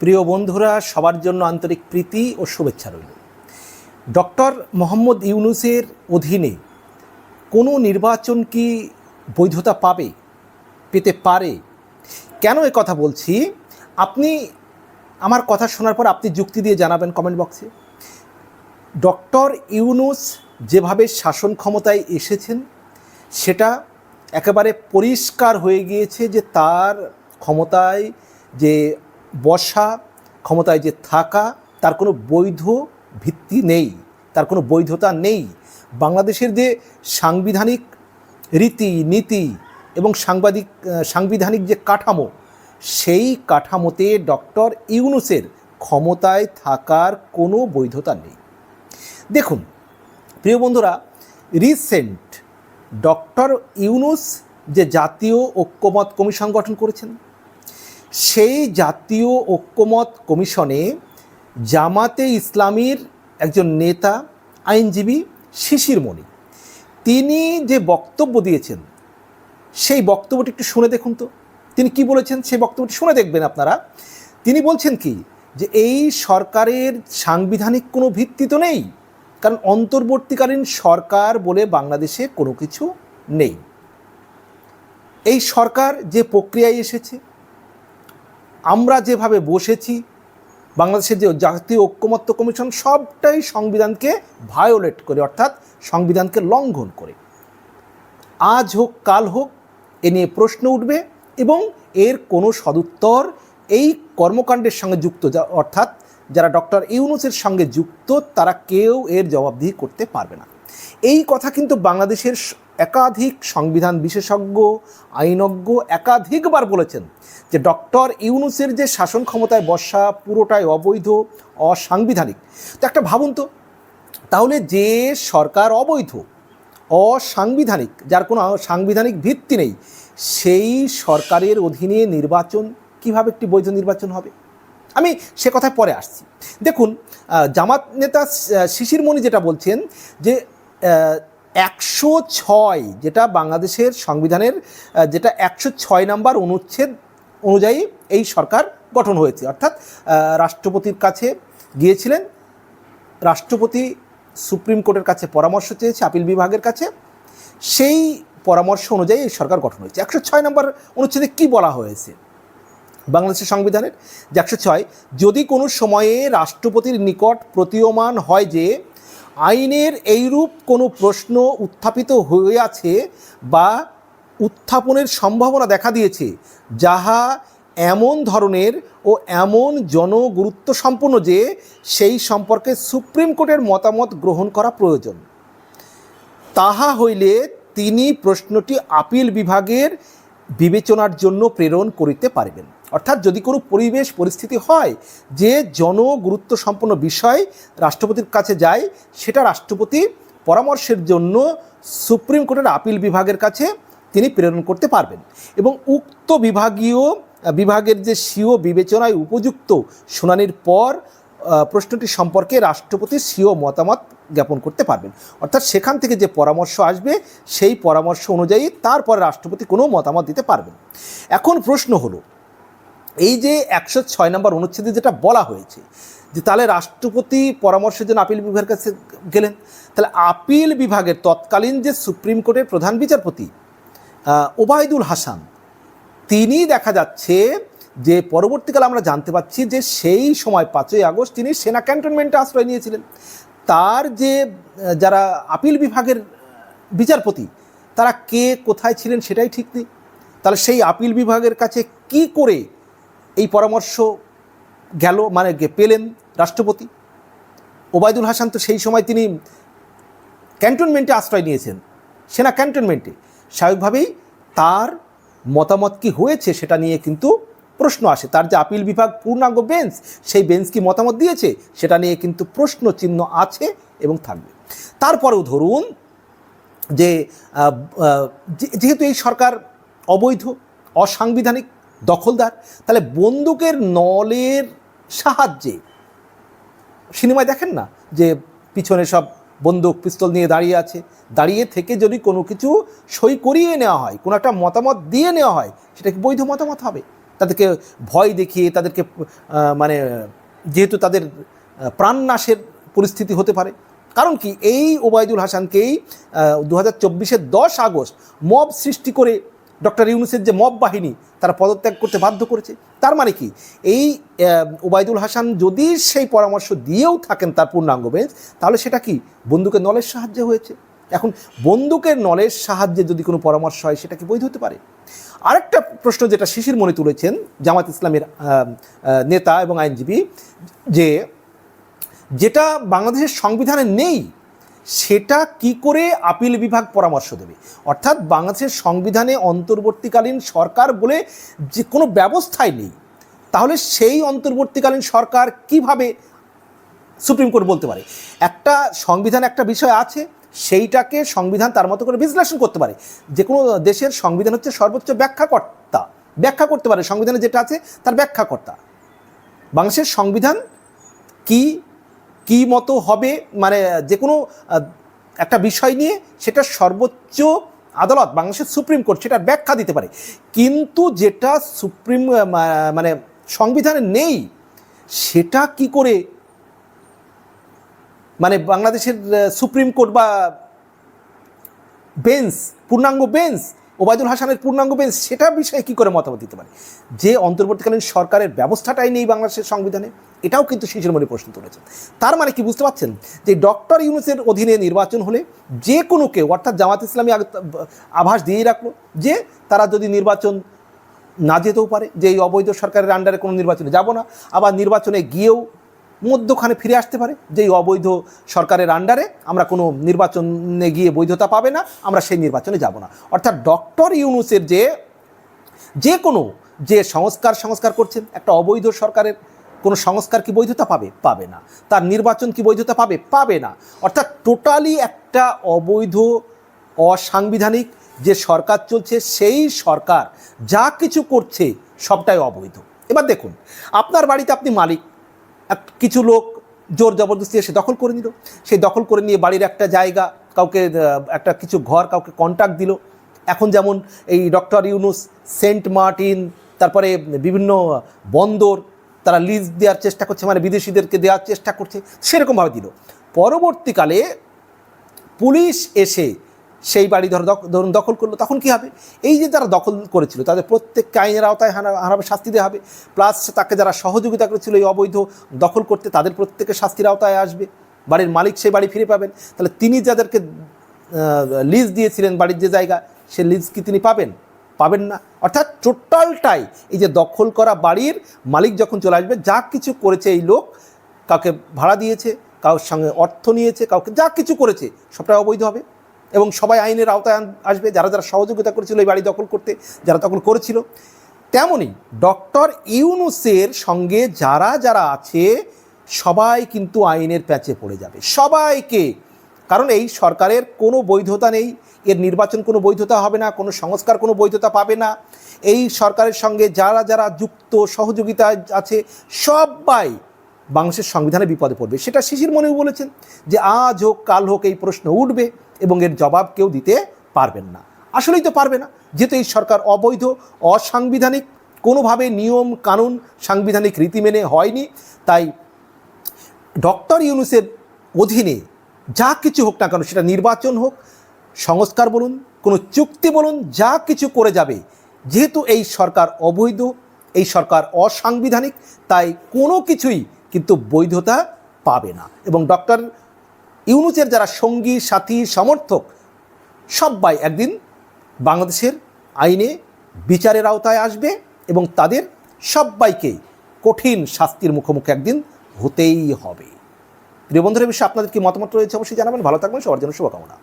প্রিয় বন্ধুরা, সবার জন্য আন্তরিক প্রীতি ও শুভেচ্ছা রইল। ডক্টর মোহাম্মদ ইউনুসের অধীনে কোনো নির্বাচন কি বৈধতা পাবে, পেতে পারে? কেন এ কথা বলছি? আপনি আমার কথা শোনার পর আপনি যুক্তি দিয়ে জানাবেন কমেন্ট বক্সে। ডক্টর ইউনুস যেভাবে শাসন ক্ষমতায় এসেছেন, সেটা একেবারে পরিষ্কার হয়ে গিয়েছে যে তার ক্ষমতায় যে বসা, ক্ষমতায় যে থাকা, তার কোনো বৈধ ভিত্তি নেই, তার কোনো বৈধতা নেই। বাংলাদেশের যে সাংবিধানিক রীতি, নীতি এবং সাংবাদিক সাংবিধানিক যে কাঠামো, সেই কাঠামোতে ডক্টর ইউনুসের ক্ষমতায় থাকার কোনো বৈধতা নেই। দেখুন, প্রিয় বন্ধুরা রিসেন্ট ডক্টর ইউনুস যে জাতীয় ঐক্যমত কমিশন গঠন করেছেন সেই জাতীয় ঐক্যমত কমিশনে জামাতে ইসলামীর একজন নেতা, আইনজীবী শিশির মণি। তিনি যে বক্তব্য দিয়েছেন, সেই বক্তব্যটি একটু শুনে দেখুন তো। তিনি কি বলেছেন সেই বক্তব্যটি শুনে দেখবেন আপনারা। তিনি বলছেন কি, যে এই সরকারের সাংবিধানিক কোনো ভিত্তি তো নেই, কারণ অন্তর্বর্তীকালীন সরকার বলে বাংলাদেশে কোনো কিছু নেই। এই সরকার যে প্রক্রিয়ায় এসেছে আমরা যেভাবে বসেছি, বাংলাদেশের যে জাতীয় ঐক্যমত্য কমিশন, সবটাই সংবিধানকে ভায়োলেট করে, অর্থাৎ সংবিধানকে লঙ্ঘন করে। আজ হোক, কাল হোক, এ নিয়ে প্রশ্ন উঠবে এবং এর কোনো সদুত্তর এই কর্মকাণ্ডের সঙ্গে যুক্ত যা, অর্থাৎ যারা ডক্টর ইউনুসের সঙ্গে যুক্ত, তারা কেউ এর জবাবদিহি করতে পারবে না। এই কথা কিন্তু বাংলাদেশের একাধিক সংবিধান বিশেষজ্ঞ, আইনজ্ঞ একাধিকবার বলেছেন যে ডক্টর ইউনুসের যে শাসন ক্ষমতায় বসা পুরোটাই অবৈধ, অসাংবিধানিক। তো একটা ভাবুন তো, তাহলে যে সরকার অবৈধ, অসাংবিধানিক, যার কোনো সাংবিধানিক ভিত্তি নেই, সেই সরকারের অধীনে নির্বাচন কীভাবে একটি বৈধ নির্বাচন হবে? আমি সে কথায় পরে আসছি। দেখুন জামাত নেতা শিশির মণি যেটা বলছেন যে একশো ছয়, যেটা বাংলাদেশের সংবিধানের যেটা একশো ছয় নাম্বার অনুচ্ছেদ অনুযায়ী এই সরকার গঠন হয়েছে। অর্থাৎ রাষ্ট্রপতির কাছে গিয়েছিলেন, রাষ্ট্রপতি সুপ্রিম কোর্টের কাছে পরামর্শ চেয়েছে, আপিল বিভাগের কাছে। সেই পরামর্শ অনুযায়ী এই সরকার গঠন হয়েছে। একশো ছয় নম্বর অনুচ্ছেদে কী বলা হয়েছে? বাংলাদেশের সংবিধানের যে একশো ছয়, যদি কোনো সময়ে রাষ্ট্রপতির নিকট প্রতীয়মান হয় যে আইনের এইরূপ কোনো প্রশ্ন উত্থাপিত হইয়াছে বা উত্থাপনের সম্ভাবনা দেখা দিয়েছে, যাহা এমন ধরনের ও এমন জনগুরুত্ব সম্পন্ন যে সেই সম্পর্কে সুপ্রিম কোর্টের মতামত গ্রহণ করা প্রয়োজন। তাহা হইলে তিনি প্রশ্নটি আপিল বিভাগের বিবেচনার জন্য প্রেরণ করিতে পারবেন। অর্থাৎ যদি কোনো পরিবেশ পরিস্থিতি হয় যে জনগুরুত্ব সম্পন্ন বিষয় রাষ্ট্রপতির কাছে যায়, সেটা রাষ্ট্রপতি পরামর্শের জন্য সুপ্রিম কোর্টের আপিল বিভাগের কাছে তিনি প্রেরণ করতে পারবেন। এবং উক্ত বিভাগীয়, বিভাগের যে স্বীয় বিবেচনায় উপযুক্ত শুনানির পর প্রশ্নটি সম্পর্কে রাষ্ট্রপতি স্বীয় মতামত জ্ঞাপন করতে পারবেন। অর্থাৎ সেখান থেকে যে পরামর্শ আসবে, সেই পরামর্শ অনুযায়ী তারপরে রাষ্ট্রপতি কোনো মতামত দিতে পারবেন। এখন প্রশ্ন হলো, এই যে একশো ছয় নম্বর অনুচ্ছেদে যেটা বলা হয়েছে, যে তাহলে রাষ্ট্রপতি পরামর্শের জন্য আপিল বিভাগের কাছে গেলেন। তাহলে আপিল বিভাগের তৎকালীন যে সুপ্রিম কোর্টের প্রধান বিচারপতি ওবায়দুল হাসান, তিনি দেখা যাচ্ছে যে পরবর্তীকালে আমরা জানতে পাচ্ছি যে সেই সময় পাঁচই আগস্ট তিনি সেনা ক্যান্টনমেন্টে আশ্রয় নিয়েছিলেন। তার যে যারা আপিল বিভাগের বিচারপতি, তারা কে কোথায় ছিলেন সেটাই ঠিক নেই। তাহলে সেই আপিল বিভাগের কাছে কি করে এই পরামর্শ গেল মানে পেলেন রাষ্ট্রপতি? ওবায়দুল হাসান তো সেই সময় তিনি ক্যান্টনমেন্টে আশ্রয় নিয়েছেন, সেনা ক্যান্টনমেন্টে। স্বাভাবিকভাবেই তার মতামত কি হয়েছে সেটা নিয়ে কিন্তু প্রশ্ন আসে, তার যে আপিল বিভাগ পূর্ণাঙ্গ বেঞ্চ, সেই বেঞ্চ কি মতামত দিয়েছে? সেটা নিয়ে কিন্তু প্রশ্ন চিহ্ন আছে এবং থাকবে। তারপরেও ধরুন যে, যেহেতু এই সরকার অবৈধ, অসাংবিধানিক, দখলদার, তাহলে বন্দুকের নলের সাহায্যে, সিনেমায় দেখেন না যে পিছনে সব বন্দুক, পিস্তল নিয়ে দাঁড়িয়ে আছে? দাঁড়িয়ে থেকে যদি কোনো কিছু সই করিয়ে নেওয়া হয়, কোনো একটা মতামত দিয়ে নেওয়া হয়, সেটা কি বৈধ মতামত হবে? তাদেরকে ভয় দেখিয়ে তাদেরকে মানে যেহেতু তাদের প্রাণনাশের পরিস্থিতি হতে পারে। কারণ কি? এই ওবায়দুল হাসানকেই দু হাজার চব্বিশের দশ আগস্ট মব সৃষ্টি করে ডক্টর ইউনুসের যে মব বাহিনী, তারা পদত্যাগ করতে বাধ্য করেছে। তার মানে কি? এই ওবায়দুল হাসান যদি সেই পরামর্শ দিয়েও থাকেন তার পূর্ণাঙ্গ বেঞ্চ, তাহলে সেটা কি? বন্দুকের নলের সাহায্যে হয়েছে। এখন বন্দুকের নলেজ সাহায্যে যদি কোনো পরামর্শ হয়, সেটা কি বৈধ হতে পারে? আরেকটা প্রশ্ন যেটা শিশির মনে তুলেছেন জামাত ইসলামের নেতা এবং আইনজীবী, যে যেটা বাংলাদেশের সংবিধানে নেই, সেটা কি করে আপিল বিভাগ পরামর্শ দেবে? অর্থাৎ বাংলাদেশের সংবিধানে অন্তর্বর্তীকালীন সরকার বলে যে কোনো ব্যবস্থাই নেই, তাহলে সেই অন্তর্বর্তীকালীন সরকার কীভাবে সুপ্রিম কোর্ট বলতে পারে? একটা সংবিধান একটা বিষয় আছে সেইটাকে সংবিধান তার মতো করে বিশ্লেষণ করতে পারে। যে কোনো দেশের সংবিধান হচ্ছে সর্বোচ্চ ব্যাখ্যাকর্তা। ব্যাখ্যা করতে পারে, সংবিধানে যেটা আছে তার ব্যাখ্যাকর্তা। বাংলাদেশের সংবিধান কি কি মতো হবে মানে যে কোনো একটা বিষয় নিয়ে সেটা সর্বোচ্চ আদালত, বাংলাদেশের সুপ্রিম কোর্ট সেটার ব্যাখ্যা দিতে পারে। কিন্তু যেটা সুপ্রিম মানে সংবিধানে নেই, সেটা কি করে মানে বাংলাদেশের সুপ্রিম কোর্ট বা বেঞ্চ, পূর্ণাঙ্গ বেঞ্চ, ওবায়দুল হাসানের পূর্ণাঙ্গ বেঞ্চ, সেটা বিষয়ে কী করে মতামত দিতে পারে? যে অন্তর্বর্তীকালীন সরকারের ব্যবস্থাটাই নেই বাংলাদেশের সংবিধানে, এটাও কিন্তু শিশুর মনে প্রশ্ন তুলেছেন তার মানে কি বুঝতে পারছেন? যে ডক্টর ইউনুসের অধীনে নির্বাচন হলে যে কোনো কেউ, অর্থাৎ জামাত ইসলামী আভাস দিয়েই রাখল যে তারা যদি নির্বাচন না যেতেও পারে, যে এই অবৈধ সরকারের আন্ডারে কোনো নির্বাচনে যাব না, আবার নির্বাচনে গিয়েও মধ্যখানে ফিরে আসতে পারে। যেই অবৈধ সরকারের আন্ডারে আমরা কোনো নির্বাচনে গিয়ে বৈধতা পাবে না, আমরা সেই নির্বাচনে যাব না। অর্থাৎ ডক্টর ইউনুসের যে যে কোনো যে সংস্কার সংস্কার করছেন, একটা অবৈধ সরকারের কোনো সংস্কার কি বৈধতা পাবে? পাবে না। তার নির্বাচন কি বৈধতা পাবে? পাবে না। অর্থাৎ টোটালি একটা অবৈধ, অসাংবিধানিক যে সরকার চলছে, সেই সরকার যা কিছু করছে, সবটাই অবৈধ। এবার দেখুন, আপনার বাড়িতে আপনি মালিক কিছু লোক জোর জবরদস্তি এসে দখল করে নিল। সেই দখল করে নিয়ে বাড়ির একটা জায়গা, কাউকে একটা কিছু ঘর, কাউকে কন্ট্যাক্ট দিল। এখন যেমন এই ডক্টর ইউনুস, সেন্ট মার্টিন, তারপরে বিভিন্ন বন্দর, তারা লিজ দেওয়ার চেষ্টা করছে মানে বিদেশিদেরকে দেওয়ার চেষ্টা করছে, সেরকমভাবে দিল। পরবর্তীকালে পুলিশ এসে সেই বাড়ি ধরো ধরুন দখল করল, তখন কি হবে? এই যে যারা দখল করেছিল, তাদের প্রত্যেককে আইনের আওতায় হানা হারাবে শাস্তি দেওয়া হবে। প্লাস তাকে যারা সহযোগিতা করেছিল এই অবৈধ দখল করতে, তাদের প্রত্যেকে শাস্তির আওতায় আসবে। বাড়ির মালিক সেই বাড়ি ফিরে পাবেন। তাহলে তিনি যাদেরকে লিজ দিয়েছিলেন বাড়ির যে জায়গা, সে লিজ কি তিনি পাবেন? পাবেন না। অর্থাৎ টোটালটাই এই যে দখল করা বাড়ির মালিক যখন চলে আসবে, যা কিছু করেছে এই লোক, কাউকে ভাড়া দিয়েছে, কারোর সঙ্গে অর্থ নিয়েছে, কাউকে যা কিছু করেছে সবটা অবৈধ হবে। এবং সবাই আইনের আওতায় আসবে, যারা যারা সহযোগিতা করেছিল এই বাড়ি দখল করতে, যারা দখল করেছিল। তেমনই ডক্টর ইউনুসের সঙ্গে যারা যারা আছে, সবাই কিন্তু আইনের প্যাচে পড়ে যাবে। সবাইকে। কারণ এই সরকারের কোনো বৈধতা নেই, এর নির্বাচন কোনো বৈধতা হবে না, কোনো সংস্কার কোনো বৈধতা পাবে না। এই সরকারের সঙ্গে যারা যারা যুক্ত সহযোগিতা আছে, সবাই বাংলাদেশের সংবিধানে বিপদে পড়বে। সেটা শিশির মনেও বলেছেন যে, আজ হোক, কাল হোক এই প্রশ্ন উঠবে এবং এর জবাব কেউ দিতে পারবেন না। আসলেই তো পারবে না। যেহেতু এই সরকার অবৈধ, অসাংবিধানিক, কোনোভাবে নিয়ম, কানুন, সাংবিধানিক রীতি মেনে হয়নি। তাই ডক্টর ইউনুসের অধীনে যা কিছু হোক না কেন, সেটা নির্বাচন হোক, সংস্কার বলুন, কোনো চুক্তি বলুন, যা কিছু করে যাবে, যেহেতু এই সরকার অবৈধ, এই সরকার অসাংবিধানিক, তাই কোনো কিছুই কিন্তু বৈধতা পাবে না। এবং ডক্টর ইউনুসের যারা সঙ্গী, সাথী, সমর্থক সবাই একদিন বাংলাদেশের আইনে বিচারের আওতায় আসবে এবং তাদের সবাইকে কঠিন শাস্তির মুখোমুখি একদিন হতেই হবে। প্রিয় বন্ধুরা বিষয়ে আপনাদের কি মতামত রয়েছে অবশ্যই জানাবেন। ভালো থাকবেন, সবার জন্য শুভকামনা।